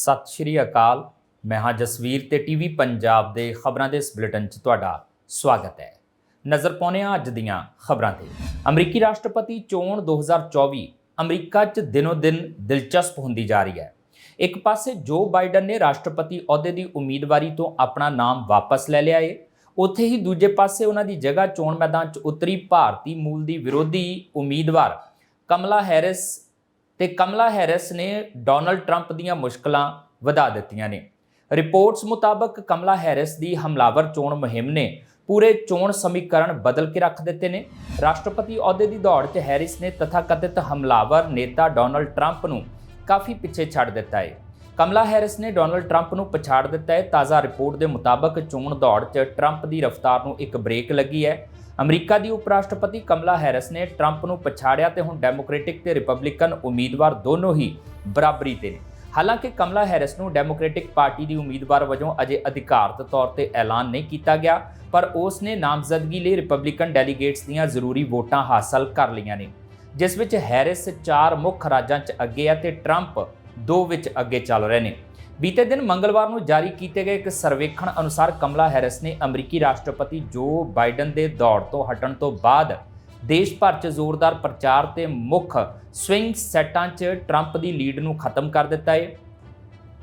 ਸਤਿ ਸ਼੍ਰੀ ਅਕਾਲ। ਮੈਂ ਹਾਂ ਜਸਵੀਰ ਤੇ ਟੀਵੀ ਪੰਜਾਬ ਦੇ ਖਬਰਾਂ ਦੇ ਇਸ ਬੁਲੇਟਿਨ 'ਚ ਤੁਹਾਡਾ ਸਵਾਗਤ ਹੈ। ਨਜ਼ਰ ਪਾਉਂਦੇ ਹਾਂ ਅੱਜ ਦੀਆਂ ਖਬਰਾਂ ਤੇ। ਅਮਰੀਕੀ ਰਾਸ਼ਟਰਪਤੀ ਚੋਣ 2024 ਅਮਰੀਕਾ 'ਚ ਦਿਨੋ-ਦਿਨ ਦਿਲਚਸਪ ਹੁੰਦੀ ਜਾ ਰਹੀ ਹੈ। ਇੱਕ ਪਾਸੇ ਜੋ ਬਾਈਡਨ ਨੇ ਰਾਸ਼ਟਰਪਤੀ ਅਹੁਦੇ ਦੀ ਉਮੀਦਵਾਰੀ ਤੋਂ ਆਪਣਾ ਨਾਮ ਵਾਪਸ ਲੈ ਲਿਆ ਏ, ਉੱਥੇ ਹੀ ਦੂਜੇ ਪਾਸੇ ਉਹਨਾਂ ਦੀ ਜਗ੍ਹਾ ਚੋਣ ਮੈਦਾਨ 'ਚ ਉਤਰੀ ਭਾਰਤੀ ਮੂਲ ਦੀ ਵਿਰੋਧੀ ਉਮੀਦਵਾਰ ਕਮਲਾ ਹੈਰਿਸ ਤੇ ਕਮਲਾ ਹੈਰਿਸ ਨੇ ਡੋਨਲਡ ਟਰੰਪ ਦੀਆਂ ਮੁਸ਼ਕਲਾਂ ਵਧਾ ਦਿੱਤੀਆਂ ਨੇ। ਰਿਪੋਰਟਸ ਮੁਤਾਬਕ ਕਮਲਾ ਹੈਰਿਸ ਦੀ ਹਮਲਾਵਰ ਚੋਣ ਮੁਹਿੰਮ ਨੇ ਪੂਰੇ ਚੋਣ ਸਮੀਕਰਨ ਬਦਲ ਕੇ ਰੱਖ ਦਿੱਤੇ ਨੇ। ਰਾਸ਼ਟਰਪਤੀ ਅਹੁਦੇ ਦੀ ਦੌੜ 'ਚ ਹੈਰਿਸ ਨੇ ਤਥਾਕਥਿਤ ਹਮਲਾਵਰ ਨੇਤਾ ਡੋਨਲਡ ਟਰੰਪ ਨੂੰ ਕਾਫੀ ਪਿੱਛੇ ਛੱਡ ਦਿੱਤਾ ਹੈ। ਕਮਲਾ ਹੈਰਿਸ ਨੇ ਡੋਨਲਡ ਟਰੰਪ ਨੂੰ ਪਛਾੜ ਦਿੱਤਾ ਹੈ। ਤਾਜ਼ਾ ਰਿਪੋਰਟ ਦੇ ਮੁਤਾਬਕ ਚੋਣ ਦੌੜ 'ਚ ਟਰੰਪ ਦੀ ਰਫ਼ਤਾਰ ਨੂੰ ਇੱਕ ਬ੍ਰੇਕ ਲੱਗੀ ਹੈ। ਅਮਰੀਕਾ ਦੀ ਉਪ ਰਾਸ਼ਟਰਪਤੀ ਕਮਲਾ ਹੈਰਿਸ ਨੇ ਟਰੰਪ ਨੂੰ ਪਛਾੜਿਆ ਤੇ ਹੁਣ ਡੈਮੋਕ੍ਰੈਟਿਕ ਤੇ ਰਿਪਬਲਿਕਨ ਉਮੀਦਵਾਰ ਦੋਨੋਂ ਹੀ ਬਰਾਬਰੀ ਤੇ ਨੇ। ਹਾਲਾਂਕਿ ਕਮਲਾ ਹੈਰਿਸ ਨੂੰ ਡੈਮੋਕ੍ਰੈਟਿਕ ਪਾਰਟੀ ਦੀ ਉਮੀਦਵਾਰ ਵਜੋਂ ਅਜੇ ਅਧਿਕਾਰਤ ਤੌਰ ਤੇ ਐਲਾਨ ਨਹੀਂ ਕੀਤਾ ਗਿਆ, ਪਰ ਉਸ ਨੇ ਨਾਮਜ਼ਦਗੀ ਲਈ ਰਿਪਬਲਿਕਨ ਡੈਲੀਗੇਟਸ ਦੀਆਂ ਜ਼ਰੂਰੀ ਵੋਟਾਂ ਹਾਸਲ ਕਰ ਲਈਆਂ ਨੇ, ਜਿਸ ਵਿੱਚ ਹੈਰਿਸ ਚਾਰ ਮੁੱਖ ਰਾਜਾਂ 'ਚ ਅੱਗੇ ਹੈ ਤੇ ਟਰੰਪ ਦੋ ਵਿੱਚ ਅੱਗੇ ਚੱਲ ਰਹੇ ਨੇ। ਬੀਤੇ ਦਿਨ ਮੰਗਲਵਾਰ ਨੂੰ ਜਾਰੀ ਕੀਤੇ ਗਏ ਇੱਕ ਸਰਵੇਖਣ ਅਨੁਸਾਰ ਕਮਲਾ ਹੈਰਿਸ ਨੇ ਅਮਰੀਕੀ ਰਾਸ਼ਟਰਪਤੀ ਜੋ ਬਾਈਡਨ ਦੇ ਦੌੜ ਤੋਂ ਹਟਣ ਤੋਂ ਬਾਅਦ ਦੇਸ਼ ਭਰ 'ਚ ਜ਼ੋਰਦਾਰ ਪ੍ਰਚਾਰ ਤੇ ਮੁੱਖ ਸਵਿੰਗ ਸੈਟਾਂ 'ਚ ਟਰੰਪ ਦੀ ਲੀਡ ਨੂੰ ਖਤਮ ਕਰ ਦਿੱਤਾ ਹੈ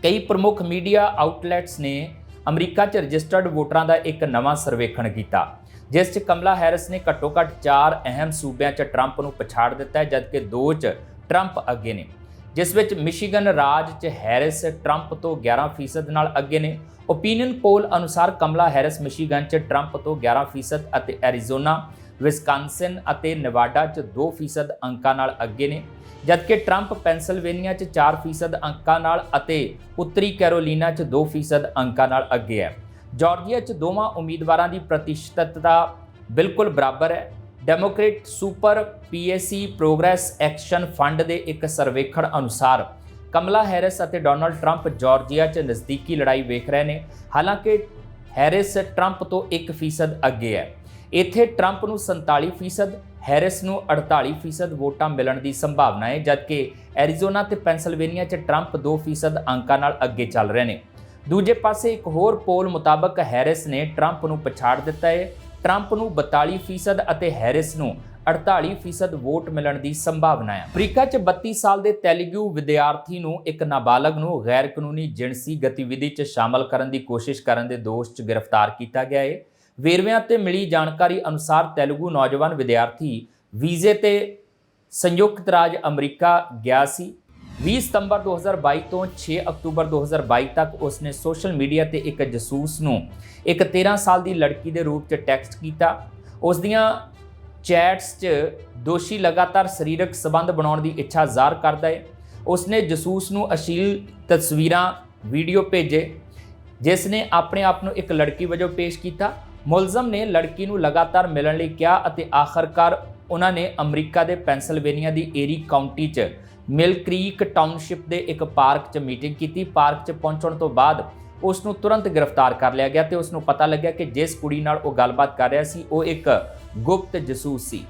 ਕਈ ਪ੍ਰਮੁੱਖ ਮੀਡੀਆ ਆਊਟਲੈਟਸ ਨੇ ਅਮਰੀਕਾ 'ਚ ਰਜਿਸਟਰਡ ਵੋਟਰਾਂ ਦਾ ਇੱਕ ਨਵਾਂ ਸਰਵੇਖਣ ਕੀਤਾ, ਜਿਸ 'ਚ ਕਮਲਾ ਹੈਰਿਸ ਨੇ ਘੱਟੋ-ਘੱਟ 4 ਅਹਿਮ ਸੂਬਿਆਂ 'ਚ ਟਰੰਪ ਨੂੰ ਪਛਾੜ ਦਿੱਤਾ ਹੈ, ਜਦਕਿ ਦੋ 'ਚ ਟਰੰਪ ਅੱਗੇ ਨੇ। ਜਿਸ ਵਿੱਚ ਮਿਸ਼ੀਗਨ ਰਾਜ 'ਚ ਹੈਰਿਸ ਟਰੰਪ ਤੋਂ 11% ਨਾਲ ਅੱਗੇ ਨੇ। ਓਪੀਨੀਅਨ ਪੋਲ ਅਨੁਸਾਰ ਕਮਲਾ ਹੈਰਿਸ ਮਿਸ਼ੀਗਨ 'ਚ ਟਰੰਪ ਤੋਂ 11% ਅਤੇ ਐਰੀਜ਼ੋਨਾ ਵਿਸਕਾਂਸਿਨ ਅਤੇ ਨੇਵਾਡਾ 'ਚ 2% ਅੰਕਾਂ ਨਾਲ ਅੱਗੇ ਨੇ। ਜਦਕਿ ਟਰੰਪ ਪੈਂਸਿਲਵੇਨੀਆ 'ਚ 4% ਅੰਕਾਂ ਨਾਲ ਅਤੇ ਉੱਤਰੀ ਕੈਰੋਲੀਨਾ 'ਚ 2% ਅੰਕਾਂ ਨਾਲ ਅੱਗੇ ਹੈ। ਜਾਰਜੀਆ 'ਚ ਦੋਵਾਂ ਉਮੀਦਵਾਰਾਂ ਦੀ ਪ੍ਰਤੀਸ਼ਤਤਾ ਬਿਲਕੁਲ ਬਰਾਬਰ ਹੈ। Democrat super PSC progress action fund ਦੇ ਇੱਕ ਸਰਵੇਖਣ ਅਨੁਸਾਰ, ਕਮਲਾ ਹੈਰਿਸ ਅਤੇ ਡੋਨਲਡ ਟਰੰਪ ਜਾਰਜੀਆ 'ਚ ਨਜ਼ਦੀਕੀ ਲੜਾਈ ਵੇਖ ਰਹੇ ਨੇ। ਹਾਲਾਂਕਿ, ਹੈਰਿਸ ਟਰੰਪ ਤੋਂ 1% ਅੱਗੇ ਹੈ। ਇੱਥੇ ਟਰੰਪ ਨੂੰ 47% ਹੈਰਿਸ ਨੂੰ 48% ਵੋਟਾਂ ਮਿਲਣ ਦੀ ਸੰਭਾਵਨਾ ਹੈ, ਜਦਕਿ ਐਰੀਜ਼ੋਨਾ ਤੇ ਪੈਂਸਿਲਵੇਨੀਆ 'ਚ ਟਰੰਪ 2% ਅੰਕਾਂ ਨਾਲ ਅੱਗੇ ਚੱਲ ਰਹੇ ਨੇ। ਦੂਜੇ ਪਾਸੇ ਇੱਕ ਹੋਰ ਪੋਲ ਮੁਤਾਬਕ ਹੈਰਿਸ ਨੇ ਟਰੰਪ ਨੂੰ ਪਛਾੜ ਦਿੱਤਾ ਹੈ। ਟਰੰਪ ਨੂੰ 42% ਅਤੇ ਹੈਰਿਸ ਨੂੰ 48% ਵੋਟ ਮਿਲਣ ਦੀ ਸੰਭਾਵਨਾ ਹੈ। ਅਫਰੀਕਾ 'ਚ 32 ਸਾਲ ਦੇ ਤੇਲਗੂ ਵਿਦਿਆਰਥੀ ਨੂੰ ਇੱਕ ਨਾਬਾਲਗ ਨੂੰ ਗੈਰ ਕਾਨੂੰਨੀ ਜਿਣਸੀ ਗਤੀਵਿਧੀ 'ਚ ਸ਼ਾਮਲ ਕਰਨ ਦੀ ਕੋਸ਼ਿਸ਼ ਕਰਨ ਦੇ ਦੋਸ਼ 'ਚ ਗ੍ਰਿਫਤਾਰ ਕੀਤਾ ਗਿਆ ਹੈ ਵੇਰਵਿਆਂ ਤੇ ਮਿਲੀ ਜਾਣਕਾਰੀ ਅਨੁਸਾਰ ਤੇਲਗੂ ਨੌਜਵਾਨ ਵਿਦਿਆਰਥੀ ਵੀਜ਼ੇ ਤੇ ਸੰਯੁਕਤ ਰਾਜ ਅਮਰੀਕਾ ਗਿਆ ਸੀ। 20 ਸਤੰਬਰ 2022 ਤੋਂ 6 ਅਕਤੂਬਰ 2022 ਤੱਕ ਉਸਨੇ ਸੋਸ਼ਲ ਮੀਡੀਆ ਤੇ ਇੱਕ ਜਸੂਸ ਨੂੰ ਇੱਕ 13 ਸਾਲ ਦੀ ਲੜਕੀ ਦੇ ਰੂਪ 'ਚ ਟੈਕਸਟ ਕੀਤਾ। ਉਸ ਦੀਆਂ ਚੈਟਸ 'ਚ ਦੋਸ਼ੀ ਲਗਾਤਾਰ ਸਰੀਰਕ ਸਬੰਧ ਬਣਾਉਣ ਦੀ ਇੱਛਾ ਜ਼ਾਹਰ ਕਰਦਾ ਹੈ। ਉਸਨੇ ਜਸੂਸ ਨੂੰ ਅਸ਼ੀਲ ਤਸਵੀਰਾਂ, ਵੀਡੀਓ ਭੇਜੇ, ਜਿਸ ਨੇ ਆਪਣੇ ਆਪ ਨੂੰ ਇੱਕ ਲੜਕੀ ਵਜੋਂ ਪੇਸ਼ ਕੀਤਾ। ਮੁਲਜ਼ਮ ਨੇ ਲੜਕੀ ਨੂੰ ਲਗਾਤਾਰ ਮਿਲਣ ਲਈ ਕਿਹਾ ਅਤੇ ਆਖਰਕਾਰ ਉਹਨਾਂ ਨੇ ਅਮਰੀਕਾ ਦੇ ਪੈਂਸਿਲਵੇਨੀਆ ਦੀ ਏਰੀ ਕਾਉਂਟੀ 'ਚ ਮਿਲ ਕ੍ਰੀਕ ਟਾਊਨਸ਼ਿਪ ਦੇ ਇੱਕ ਪਾਰਕ 'ਚ ਮੀਟਿੰਗ ਕੀਤੀ। ਪਾਰਕ 'ਚ ਪਹੁੰਚਣ ਤੋਂ ਬਾਅਦ ਉਸ ਨੂੰ ਤੁਰੰਤ ਗ੍ਰਿਫਤਾਰ ਕਰ ਲਿਆ ਗਿਆ ਤੇ ਉਸ ਨੂੰ ਪਤਾ ਲੱਗਿਆ ਕਿ ਜਿਸ ਕੁੜੀ ਨਾਲ ਉਹ ਗੱਲਬਾਤ ਕਰ ਰਿਹਾ ਸੀ, ਉਹ ਇੱਕ ਗੁਪਤ ਜਸੂਸ ਸੀ।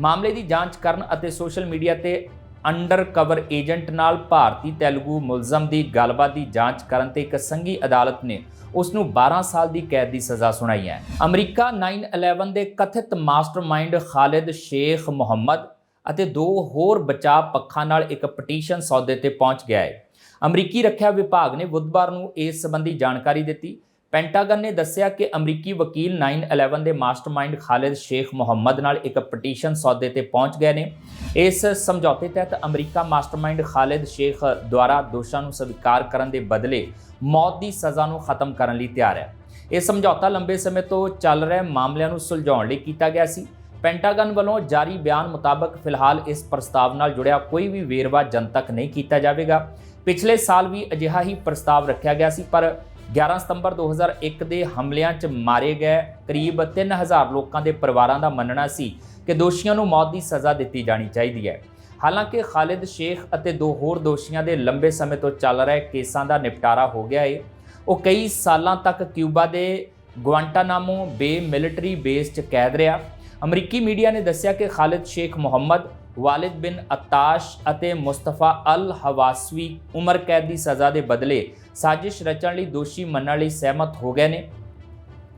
ਮਾਮਲੇ ਦੀ ਜਾਂਚ ਕਰਨ ਅਤੇ ਸੋਸ਼ਲ ਮੀਡੀਆ ਤੇ ਅੰਡਰ ਕਵਰ ਏਜੰਟ ਨਾਲ ਭਾਰਤੀ ਤੇਲਗੂ ਮੁਲਜ਼ਮ ਦੀ ਗੱਲਬਾਤ ਦੀ ਜਾਂਚ ਕਰਨ ਤੇ ਇੱਕ ਸੰਘੀ ਅਦਾਲਤ ਨੇ ਉਸ ਨੂੰ 12 ਸਾਲ ਦੀ ਕੈਦ ਦੀ ਸਜ਼ਾ ਸੁਣਾਈ ਹੈ। ਅਮਰੀਕਾ 9/11 ਦੇ ਕਥਿਤ ਮਾਸਟਰਮਾਈਂਡ ਖਾਲਿਦ ਸ਼ੇਖ ਮੁਹੰਮਦ ਅਤੇ ਦੋ ਹੋਰ ਬਚਾਅ ਪੱਖਾਂ ਨਾਲ ਇੱਕ ਪਟੀਸ਼ਨ ਸੌਦੇ ਤੇ ਪਹੁੰਚ ਗਿਆ ਹੈ। ਅਮਰੀਕੀ ਰੱਖਿਆ ਵਿਭਾਗ ਨੇ ਬੁੱਧਵਾਰ ਨੂੰ ਇਸ ਸੰਬੰਧੀ ਜਾਣਕਾਰੀ ਦਿੱਤੀ। ਪੈਂਟਾਗਨ ਨੇ ਦੱਸਿਆ ਕਿ ਅਮਰੀਕੀ ਵਕੀਲ 9/11 ਦੇ ਮਾਸਟਰਮਾਈਂਡ ਖਾਲਿਦ ਸ਼ੇਖ ਮੁਹੰਮਦ ਨਾਲ ਇੱਕ ਪਟੀਸ਼ਨ ਸੌਦੇ ਤੇ ਪਹੁੰਚ ਗਏ ਨੇ। ਇਸ ਸਮਝੌਤੇ ਤਹਿਤ ਅਮਰੀਕਾ ਮਾਸਟਰਮਾਈਂਡ ਖਾਲਿਦ ਸ਼ੇਖ ਦੁਆਰਾ ਦੋਸ਼ਾਂ ਨੂੰ ਸਵੀਕਾਰ ਕਰਨ ਦੇ ਬਦਲੇ ਮੌਤ ਦੀ ਸਜ਼ਾ ਨੂੰ ਖਤਮ ਕਰਨ ਲਈ ਤਿਆਰ ਹੈ। ਇਹ ਸਮਝੌਤਾ ਲੰਬੇ ਸਮੇਂ ਤੋਂ ਚੱਲ ਰਹੇ ਮਾਮਲਿਆਂ ਨੂੰ ਸੁਲਝਾਉਣ ਲਈ ਕੀਤਾ ਗਿਆ ਸੀ। ਪੈਂਟਾਗਨ ਵੱਲੋਂ ਜਾਰੀ ਬਿਆਨ ਮੁਤਾਬਕ ਫਿਲਹਾਲ ਇਸ ਪ੍ਰਸਤਾਵ ਨਾਲ ਜੁੜਿਆ ਕੋਈ ਵੀ ਵੇਰਵਾ ਜਨਤਕ ਨਹੀਂ ਕੀਤਾ ਜਾਵੇਗਾ। ਪਿਛਲੇ ਸਾਲ ਵੀ ਅਜਿਹਾ ਹੀ ਪ੍ਰਸਤਾਵ ਰੱਖਿਆ ਗਿਆ ਸੀ, ਪਰ 11 ਸਤੰਬਰ 2001 ਦੇ ਹਮਲਿਆਂ 'ਚ ਮਾਰੇ ਗਏ ਕਰੀਬ 3000 ਲੋਕਾਂ ਦੇ ਪਰਿਵਾਰਾਂ ਦਾ ਮੰਨਣਾ ਸੀ ਕਿ ਦੋਸ਼ੀਆਂ ਨੂੰ ਮੌਤ ਦੀ ਸਜ਼ਾ ਦਿੱਤੀ ਜਾਣੀ ਚਾਹੀਦੀ ਹੈ। ਹਾਲਾਂਕਿ ਖਾਲਿਦ ਸ਼ੇਖ ਅਤੇ ਦੋ ਹੋਰ ਦੋਸ਼ੀਆਂ ਦੇ ਲੰਬੇ ਸਮੇਂ ਤੋਂ ਚੱਲ ਰਹੇ ਕੇਸਾਂ ਦਾ ਨਿਪਟਾਰਾ ਹੋ ਗਿਆ ਏ। ਉਹ ਕਈ ਸਾਲਾਂ ਤੱਕ ਕਿਊਬਾ ਦੇ ਗੁਆਂਟਾਨਾਮੋ ਬੇ ਮਿਲਟਰੀ ਬੇਸ 'ਚ ਕੈਦ ਰਿਹਾ। ਅਮਰੀਕੀ ਮੀਡੀਆ ਨੇ ਦੱਸਿਆ ਕਿ ਖਾਲਿਦ ਸ਼ੇਖ ਮੁਹੰਮਦ, ਵਾਲਿਦ ਬਿਨ ਅਤਾਸ਼ ਅਤੇ ਮੁਸਤਫਾ ਅਲ ਹਵਾਸਵੀ ਉਮਰ ਕੈਦ ਦੀ ਸਜ਼ਾ ਦੇ ਬਦਲੇ ਸਾਜ਼ਿਸ਼ ਰਚਣ ਲਈ ਦੋਸ਼ੀ ਮੰਨਣ ਲਈ ਸਹਿਮਤ ਹੋ ਗਏ ਨੇ।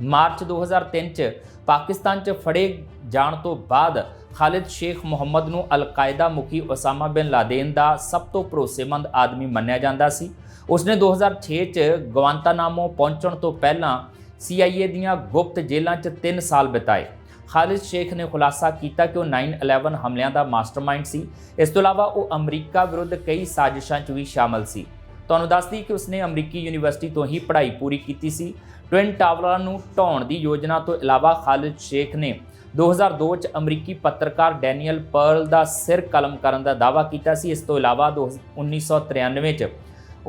ਮਾਰਚ 2003 ਚ ਪਾਕਿਸਤਾਨ ਚ ਫੜੇ ਜਾਣ ਤੋਂ ਬਾਅਦ ਖਾਲਿਦ ਸ਼ੇਖ ਮੁਹੰਮਦ ਨੂੰ ਅਲ-ਕਾਇਦਾ ਮੁਖੀ ਉਸਾਮਾ ਬਿਨ ਲਾਦੇਨ ਦਾ ਸਭ ਤੋਂ ਭਰੋਸੇਮੰਦ ਆਦਮੀ ਮੰਨਿਆ ਜਾਂਦਾ ਸੀ। ਉਸਨੇ 2006 ਚ ਗਵਾਂਤਾਨਾਮੋ ਪਹੁੰਚਣ ਤੋਂ ਪਹਿਲਾਂ CIA ਦੀਆਂ ਗੁਪਤ ਜੇਲ੍ਹਾਂ 'ਚ 3 ਸਾਲ ਬਿਤਾਏ। ਖਾਲਿਦ ਸ਼ੇਖ ਨੇ ਖੁਲਾਸਾ ਕੀਤਾ ਕਿ ਉਹ 9/11 ਹਮਲਿਆਂ ਦਾ ਮਾਸਟਰਮਾਈਂਡ ਸੀ। ਇਸ ਤੋਂ ਇਲਾਵਾ ਉਹ ਅਮਰੀਕਾ ਵਿਰੁੱਧ ਕਈ ਸਾਜ਼ਿਸ਼ਾਂ 'ਚ ਵੀ ਸ਼ਾਮਲ ਸੀ। ਤੁਹਾਨੂੰ ਦੱਸਦੀ ਕਿ ਉਸਨੇ ਅਮਰੀਕੀ ਯੂਨੀਵਰਸਿਟੀ ਤੋਂ ਹੀ ਪੜ੍ਹਾਈ ਪੂਰੀ ਕੀਤੀ ਸੀ। ਟਵਿਨ ਟਾਵਰਾਂ ਨੂੰ ਢਾਉਣ ਦੀ ਯੋਜਨਾ ਤੋਂ ਇਲਾਵਾ ਖਾਲਿਦ ਸ਼ੇਖ ਨੇ 2002 ਚ ਅਮਰੀਕੀ ਪੱਤਰਕਾਰ ਡੈਨੀਅਲ ਪਰਲ ਦਾ ਸਿਰ ਕਲਮ ਕਰਨ ਦਾ ਦਾਅਵਾ ਕੀਤਾ ਸੀ। ਇਸ ਤੋਂ ਇਲਾਵਾ ਦੋ- 1993 ਚ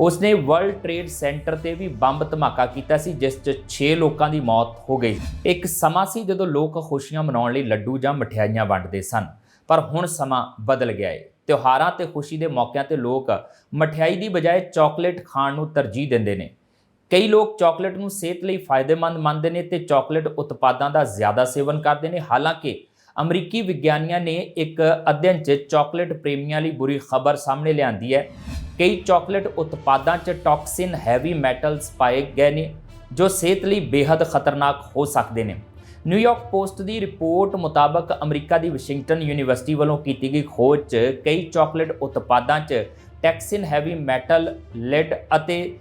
ਉਸਨੇ ਵਰਲਡ ਟ੍ਰੇਡ ਸੈਂਟਰ ਤੇ ਵੀ ਬੰਬ ਧਮਾਕਾ ਕੀਤਾ ਸੀ, ਜਿਸ 'ਚ 6 ਲੋਕਾਂ ਦੀ ਮੌਤ ਹੋ ਗਈ। ਇੱਕ ਸਮਾਂ ਸੀ ਜਦੋਂ ਲੋਕ ਖੁਸ਼ੀਆਂ ਮਨਾਉਣ ਲਈ ਲੱਡੂ ਜਾਂ ਮਠਿਆਈਆਂ ਵੰਡਦੇ ਸਨ, ਪਰ ਹੁਣ ਸਮਾਂ ਬਦਲ ਗਿਆ ਹੈ ਤਿਉਹਾਰਾਂ ਤੇ ਖੁਸ਼ੀ ਦੇ ਮੌਕਿਆਂ ਤੇ ਲੋਕ ਮਠਿਆਈ ਦੀ ਬਜਾਏ ਚਾਕਲੇਟ ਖਾਣ ਨੂੰ ਤਰਜੀਹ ਦਿੰਦੇ ਨੇ। ਕਈ ਲੋਕ ਚਾਕਲੇਟ ਨੂੰ ਸਿਹਤ ਲਈ ਫਾਇਦੇਮੰਦ ਮੰਨਦੇ ਨੇ ਤੇ ਚਾਕਲੇਟ ਉਤਪਾਦਾਂ ਦਾ ਜ਼ਿਆਦਾ ਸੇਵਨ ਕਰਦੇ ਨੇ। ਹਾਲਾਂਕਿ ਅਮਰੀਕੀ ਵਿਗਿਆਨੀਆਂ ਨੇ ਇੱਕ ਅਧਿਐਨ 'ਚ ਚਾਕਲੇਟ ਪ੍ਰੇਮੀਆਂ ਲਈ ਬੁਰੀ ਖਬਰ ਸਾਹਮਣੇ ਲਿਆਂਦੀ ਹੈ। ਕਈ ਚਾਕਲੇਟ ਉਤਪਾਦਾਂ 'ਚ ਟੌਕਸਿਨ ਹੈਵੀ ਮੈਟਲਸ ਪਾਏ ਗਏ ਨੇ, ਜੋ ਸਿਹਤ ਲਈ ਬੇहद ਖਤਰਨਾਕ ਹੋ ਸਕਦੇ ਨੇ। ਨਿਊਯਾਰਕ ਪੋਸਟ ਦੀ ਰਿਪੋਰਟ ਮੁਤਾਬਕ ਅਮਰੀਕਾ ਦੀ ਵਾਸ਼ਿੰਗਟਨ ਯੂਨੀਵਰਸਿਟੀ ਵੱਲੋਂ ਕੀਤੀ ਗਈ ਖੋਜ 'ਚ ਕਈ ਚਾਕਲੇਟ ਉਤਪਾਦਾਂ 'ਚ ਟੈਕਸਿਨ ਹੈਵੀ ਮੈਟਲ, ਲੈਡ ਅਤੇ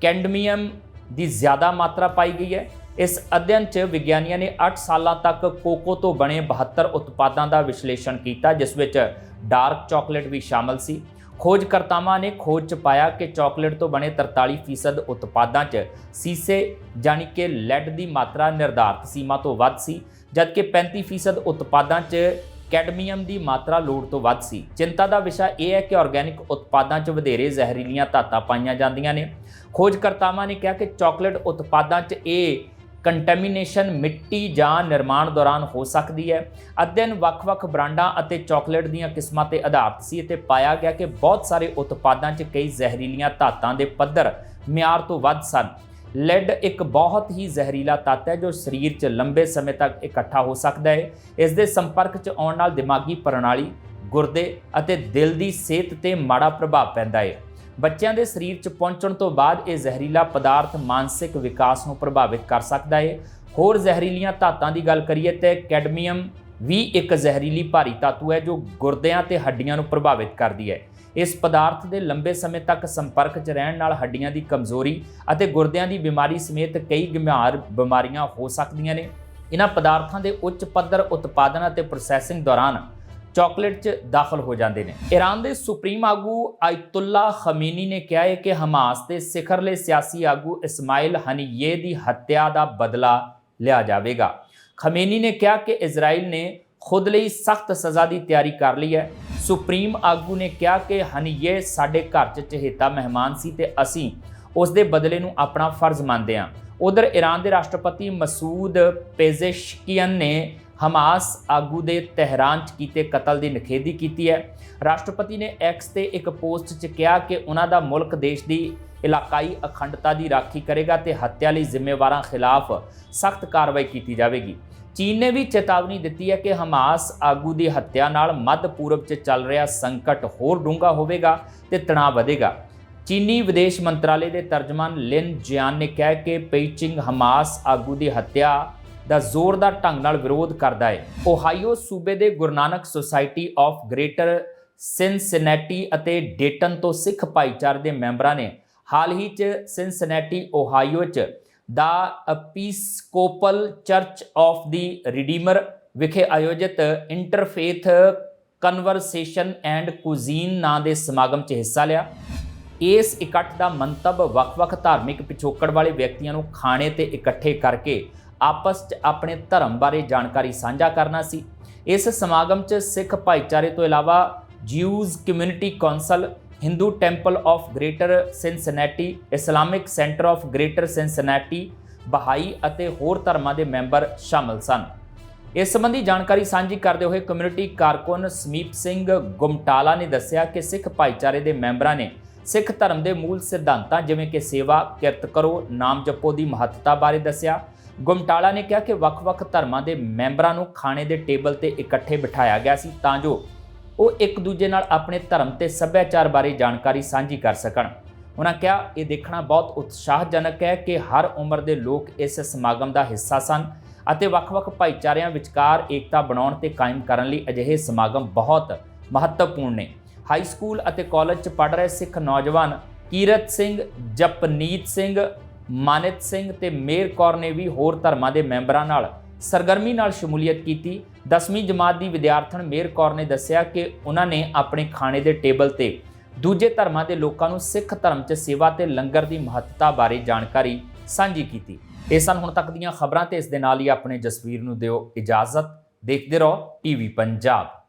ਕੈਂਡਮੀਅਮ ਦੀ ਜ਼ਿਆਦਾ ਮਾਤਰਾ ਪਾਈ ਗਈ ਹੈ। ਇਸ ਅਧਿਐਨ 'ਚ ਵਿਗਿਆਨੀਆਂ ਨੇ 8 ਸਾਲਾਂ ਤੱਕ ਕੋਕੋ ਤੋਂ ਬਣੇ 72 ਉਤਪਾਦਾਂ ਦਾ ਵਿਸ਼ਲੇਸ਼ਣ ਕੀਤਾ, ਜਿਸ ਵਿੱਚ ਡਾਰਕ ਚਾਕਲੇਟ ਵੀ ਸ਼ਾਮਲ ਸੀ। ਖੋਜਕਰਤਾਵਾਂ ਨੇ ਖੋਜ 'ਚ ਪਾਇਆ ਕਿ ਚਾਕਲੇਟ ਤੋਂ ਬਣੇ 43% ਉਤਪਾਦਾਂ 'ਚ ਸੀਸੇ ਜਾਨੀ ਕਿ ਲੈਡ ਦੀ ਮਾਤਰਾ ਨਿਰਧਾਰਤ ਸੀਮਾ ਤੋਂ ਵੱਧ ਸੀ, ਜਦਕਿ 35% ਉਤਪਾਦਾਂ 'ਚ ਕੈਡਮੀਅਮ ਦੀ ਮਾਤਰਾ ਲੋੜ ਤੋਂ ਵੱਧ ਸੀ। ਚਿੰਤਾ ਦਾ ਵਿਸ਼ਾ ਇਹ ਹੈ ਕਿ ਆਰਗੈਨਿਕ ਉਤਪਾਦਾਂ 'ਚ ਵਧੇਰੇ ਜ਼ਹਿਰੀਲੀਆਂ ਧਾਤਾਂ ਪਾਈਆਂ ਜਾਂਦੀਆਂ ਨੇ। ਖੋਜਕਰਤਾਵਾਂ ਨੇ ਕਿਹਾ ਕਿ ਚਾਕਲੇਟ ਉਤਪਾਦਾਂ 'ਚ ਇਹ ਕੰਟੈਮੀਨੇਸ਼ਨ ਮਿੱਟੀ ਜਾਂ ਨਿਰਮਾਣ ਦੌਰਾਨ ਹੋ ਸਕਦੀ ਹੈ ਅਧਿਐਨ ਵੱਖ-ਵੱਖ ਬ੍ਰਾਂਡਾਂ ਅਤੇ ਚਾਕਲੇਟ ਦੀਆਂ ਕਿਸਮਾਂ ਤੇ ਆਧਾਰਿਤ ਸੀ ਅਤੇ ਪਾਇਆ ਗਿਆ ਕਿ ਬਹੁਤ ਸਾਰੇ ਉਤਪਾਦਾਂ 'ਚ ਕਈ ਜ਼ਹਿਰੀਲੀਆਂ ਧਾਤਾਂ ਦੇ ਪੱਧਰ ਮਿਆਰ ਤੋਂ ਵੱਧ ਸਨ। ਲੈਡ ਇੱਕ ਬਹੁਤ ਹੀ ਜ਼ਹਿਰੀਲਾ ਤੱਤ ਹੈ ਜੋ ਸਰੀਰ 'ਚ ਲੰਬੇ ਸਮੇਂ ਤੱਕ ਇਕੱਠਾ ਹੋ ਸਕਦਾ ਹੈ। ਇਸ ਦੇ ਸੰਪਰਕ 'ਚ ਆਉਣ ਨਾਲ ਦਿਮਾਗੀ ਪ੍ਰਣਾਲੀ, ਗੁਰਦੇ ਅਤੇ ਦਿਲ ਦੀ ਸਿਹਤ ਤੇ ਮਾੜਾ ਪ੍ਰਭਾਵ ਪੈਂਦਾ ਹੈ। ਬੱਚਿਆਂ ਦੇ ਸਰੀਰ 'ਚ ਪਹੁੰਚਣ ਤੋਂ ਬਾਅਦ ਇਹ ਜ਼ਹਿਰੀਲਾ ਪਦਾਰਥ ਮਾਨਸਿਕ ਵਿਕਾਸ ਨੂੰ ਪ੍ਰਭਾਵਿਤ ਕਰ ਸਕਦਾ ਹੈ ਹੋਰ ਜ਼ਹਿਰੀਲੀਆਂ ਧਾਤਾਂ ਦੀ ਗੱਲ ਕਰੀਏ ਤੇ ਕੈਡਮੀਅਮ ਵੀ ਇੱਕ ਜ਼ਹਿਰੀਲੀ ਭਾਰੀ ਧਾਤੂ ਹੈ ਜੋ ਗੁਰਦਿਆਂ ਤੇ ਹੱਡੀਆਂ ਨੂੰ ਪ੍ਰਭਾਵਿਤ ਕਰਦੀ ਹੈ। ਇਸ ਪਦਾਰਥ ਦੇ ਲੰਬੇ ਸਮੇਂ ਤੱਕ ਸੰਪਰਕ 'ਚ ਰਹਿਣ ਨਾਲ ਹੱਡੀਆਂ ਦੀ ਕਮਜ਼ੋਰੀ ਅਤੇ ਗੁਰਦਿਆਂ ਦੀ ਬਿਮਾਰੀ ਸਮੇਤ ਕਈ ਗੰਭੀਰ ਬਿਮਾਰੀਆਂ ਹੋ ਸਕਦੀਆਂ ਨੇ। ਇਹਨਾਂ ਪਦਾਰਥਾਂ ਦੇ ਉੱਚ ਪੱਧਰ ਉਤਪਾਦਨ ਅਤੇ ਪ੍ਰੋਸੈਸਿੰਗ ਦੌਰਾਨ ਚਾਕਲੇਟ 'ਚ ਦਾਖਲ ਹੋ ਜਾਂਦੇ ਨੇ। ਈਰਾਨ ਦੇ ਸੁਪਰੀਮ ਆਗੂ ਆਇਤੁੱਲਾ ਖਮੀਨੀ ਨੇ ਕਿਹਾ ਹੈ ਕਿ ਹਮਾਸ ਦੇ ਸਿਖਰਲੇ ਸਿਆਸੀ ਆਗੂ ਇਸਮਾਇਲ ਹਨੀਏ ਦੀ ਹੱਤਿਆ ਦਾ ਬਦਲਾ ਲਿਆ ਜਾਵੇਗਾ। ਖਮੀਨੀ ਨੇ ਕਿਹਾ ਕਿ ਇਜ਼ਰਾਈਲ ਨੇ ਖੁਦ ਲਈ ਸਖਤ ਸਜ਼ਾ ਦੀ ਤਿਆਰੀ ਕਰ ਲਈ ਹੈ। ਸੁਪਰੀਮ ਆਗੂ ਨੇ ਕਿਹਾ ਕਿ ਹਨੀਏ ਸਾਡੇ ਘਰ 'ਚ ਚਹੇਤਾ ਮਹਿਮਾਨ ਸੀ ਤੇ ਅਸੀਂ ਉਸ ਦੇ ਬਦਲੇ ਨੂੰ ਆਪਣਾ ਫਰਜ਼ ਮੰਨਦੇ ਹਾਂ। ਉਧਰ ਈਰਾਨ ਦੇ ਰਾਸ਼ਟਰਪਤੀ ਮਸੂਦ ਪੇਜ਼ੇਸ਼ਕੀਅਨ ਨੇ ਹਮਾਸ ਆਗੂ ਦੇ ਤਹਿਰਾਨ 'ਚ ਕੀਤੇ ਕਤਲ ਦੀ ਨਿਖੇਧੀ ਕੀਤੀ ਹੈ। ਰਾਸ਼ਟਰਪਤੀ ਨੇ ਐਕਸ ਤੇ ਇੱਕ ਪੋਸਟ 'ਚ ਕਿਹਾ ਕਿ ਉਹਨਾਂ ਦਾ ਮੁਲਕ ਦੇਸ਼ ਦੀ ਇਲਾਕਾਈ ਅਖੰਡਤਾ ਦੀ ਰਾਖੀ ਕਰੇਗਾ ਤੇ ਹੱਤਿਆ ਲਈ ਜ਼ਿੰਮੇਵਾਰਾਂ ਖਿਲਾਫ ਸਖਤ ਕਾਰਵਾਈ ਕੀਤੀ ਜਾਵੇਗੀ। ਚੀਨ ਨੇ ਵੀ ਚੇਤਾਵਨੀ ਦਿੱਤੀ ਹੈ ਕਿ ਹਮਾਸ ਆਗੂ ਦੀ ਹੱਤਿਆ ਨਾਲ ਮੱਧ ਪੂਰਬ 'ਚ ਚੱਲ ਰਿਹਾ ਸੰਕਟ ਹੋਰ ਡੂੰਘਾ ਹੋਵੇਗਾ ਤੇ ਤਣਾਅ ਵਧੇਗਾ। ਚੀਨੀ ਵਿਦੇਸ਼ ਮੰਤਰਾਲੇ ਦੇ ਤਰਜਮਾਨ ਲਿਨ ਜਿਆਨ ਨੇ ਕਿਹਾ ਕਿ ਪੇਚਿੰਗ ਹਮਾਸ ਆਗੂ ਦੀ ਹੱਤਿਆ ਦਾ ਜ਼ੋਰਦਾਰ ਢੰਗ ਨਾਲ ਵਿਰੋਧ ਕਰਦਾ ਹੈ। ਓਹਾਈਓ ਸੂਬੇ ਦੇ Guru Nanak society of greater Cincinnati ਅਤੇ ਡੇਟਨ ਤੋਂ ਸਿੱਖ ਭਾਈਚਾਰੇ ਦੇ ਮੈਂਬਰਾਂ ਨੇ ਹਾਲ ਹੀ 'ਚ ਸਿਨਸਿਨੈਟੀ, ਓਹਾਈਓ 'ਚ ਦਾ ਅਪੀਸਕੋਪਲ ਚਰਚ ਆਫ ਦੀ ਰਿਡੀਮਰ ਵਿਖੇ ਆਯੋਜਿਤ ਇੰਟਰਫੇਥ ਕਨਵਰਸੇਸ਼ਨ ਐਂਡ ਕੁਜ਼ੀਨ ਨਾਂ ਦੇ ਸਮਾਗਮ 'ਚ ਹਿੱਸਾ ਲਿਆ। ਇਸ ਇਕੱਠ ਦਾ ਮੰਤਵ ਵੱਖ-ਵੱਖ ਧਾਰਮਿਕ ਪਿਛੋਕੜ ਵਾਲੇ ਵਿਅਕਤੀਆਂ ਨੂੰ ਖਾਣੇ ਤੇ ਇਕੱਠੇ ਕਰਕੇ ਆਪਸ 'ਚ ਆਪਣੇ ਧਰਮ ਬਾਰੇ ਜਾਣਕਾਰੀ ਸਾਂਝਾ ਕਰਨਾ ਸੀ। ਇਸ ਸਮਾਗਮ 'ਚ ਸਿੱਖ ਭਾਈਚਾਰੇ ਤੋਂ ਇਲਾਵਾ Jews community council, Hindu temple of greater Cincinnati, Islamic centre of greater Cincinnati, Bahai ਅਤੇ ਹੋਰ ਧਰਮਾਂ ਦੇ ਮੈਂਬਰ ਸ਼ਾਮਲ ਸਨ। ਇਸ ਸੰਬੰਧੀ ਜਾਣਕਾਰੀ ਸਾਂਝੀ ਕਰਦੇ ਹੋਏ ਕਮਿਊਨਿਟੀ ਕਾਰਕੁਨ ਸਮੀਪ ਸਿੰਘ ਗੁਮਟਾਲਾ ਨੇ ਦੱਸਿਆ ਕਿ ਸਿੱਖ ਭਾਈਚਾਰੇ ਦੇ ਮੈਂਬਰਾਂ ਨੇ ਸਿੱਖ ਧਰਮ ਦੇ ਮੂਲ ਸਿਧਾਂਤਾਂ ਜਿਵੇਂ ਕਿ ਸੇਵਾ, ਕਿਰਤ ਕਰੋ, ਨਾਮ ਜਪੋ ਦੀ ਮਹੱਤਤਾ ਬਾਰੇ ਦੱਸਿਆ ਗੁਮਟਾਲਾ ਨੇ ਕਿਹਾ ਕਿ ਵੱਖ-ਵੱਖ ਧਰਮਾਂ ਦੇ ਮੈਂਬਰਾਂ ਨੂੰ ਖਾਣੇ ਦੇ ਟੇਬਲ ਤੇ ਇਕੱਠੇ ਬਿਠਾਇਆ ਗਿਆ ਸੀ ਤਾਂ ਜੋ ਉਹ ਇੱਕ ਦੂਜੇ ਨਾਲ ਆਪਣੇ ਧਰਮ ਤੇ ਸੱਭਿਆਚਾਰ ਬਾਰੇ ਜਾਣਕਾਰੀ ਸਾਂਝੀ ਕਰ ਸਕਣ। ਉਹਨਾਂ ਕਿਹਾ, ਇਹ ਦੇਖਣਾ ਬਹੁਤ ਉਤਸ਼ਾਹਜਨਕ ਹੈ ਕਿ ਹਰ ਉਮਰ ਦੇ ਲੋਕ ਇਸ ਸਮਾਗਮ ਦਾ ਹਿੱਸਾ ਸਨ ਅਤੇ ਵੱਖ-ਵੱਖ ਭਾਈਚਾਰਿਆਂ ਵਿਚਕਾਰ ਏਕਤਾ ਬਣਾਉਣ ਤੇ ਕਾਇਮ ਕਰਨ ਲਈ ਅਜਿਹੇ ਸਮਾਗਮ ਬਹੁਤ ਮਹੱਤਵਪੂਰਨ ਨੇ। ਹਾਈ ਸਕੂਲ ਅਤੇ ਕਾਲਜ 'ਚ ਪੜ੍ਹ ਰਹੇ ਸਿੱਖ ਨੌਜਵਾਨ ਕੀਰਤ ਸਿੰਘ, ਜਪਨੀਤ ਸਿੰਘ ਮਾਨਿਤ ਸਿੰਘ ਤੇ ਮੇਰ ਕੌਰ ਨੇ ਵੀ ਹੋਰ ਧਰਮਾਂ ਦੇ ਮੈਂਬਰਾਂ ਨਾਲ ਸਰਗਰਮੀ ਨਾਲ ਸ਼ਮੂਲੀਅਤ ਕੀਤੀ। 10ਵੀਂ ਜਮਾਤ ਦੀ ਵਿਦਿਆਰਥਣ ਮੇਰ ਕੌਰ ਨੇ ਦੱਸਿਆ ਕਿ ਉਹਨਾਂ ਨੇ ਆਪਣੇ ਖਾਣੇ ਦੇ ਟੇਬਲ ਤੇ ਦੂਜੇ ਧਰਮਾਂ ਦੇ ਲੋਕਾਂ ਨੂੰ ਸਿੱਖ ਧਰਮ 'ਚ ਸੇਵਾ ਤੇ ਲੰਗਰ ਦੀ ਮਹੱਤਤਾ ਬਾਰੇ ਜਾਣਕਾਰੀ ਸਾਂਝੀ ਕੀਤੀ। ਇਹ ਸਨ ਹੁਣ ਤੱਕ ਦੀਆਂ ਖਬਰਾਂ ਤੇ ਇਸ ਦੇ ਨਾਲ ਹੀ ਆਪਣੇ ਜਸਵੀਰ ਨੂੰ ਦਿਓ ਇਜਾਜ਼ਤ। ਦੇਖਦੇ ਰਹੋ ਟੀਵੀ ਪੰਜਾਬ।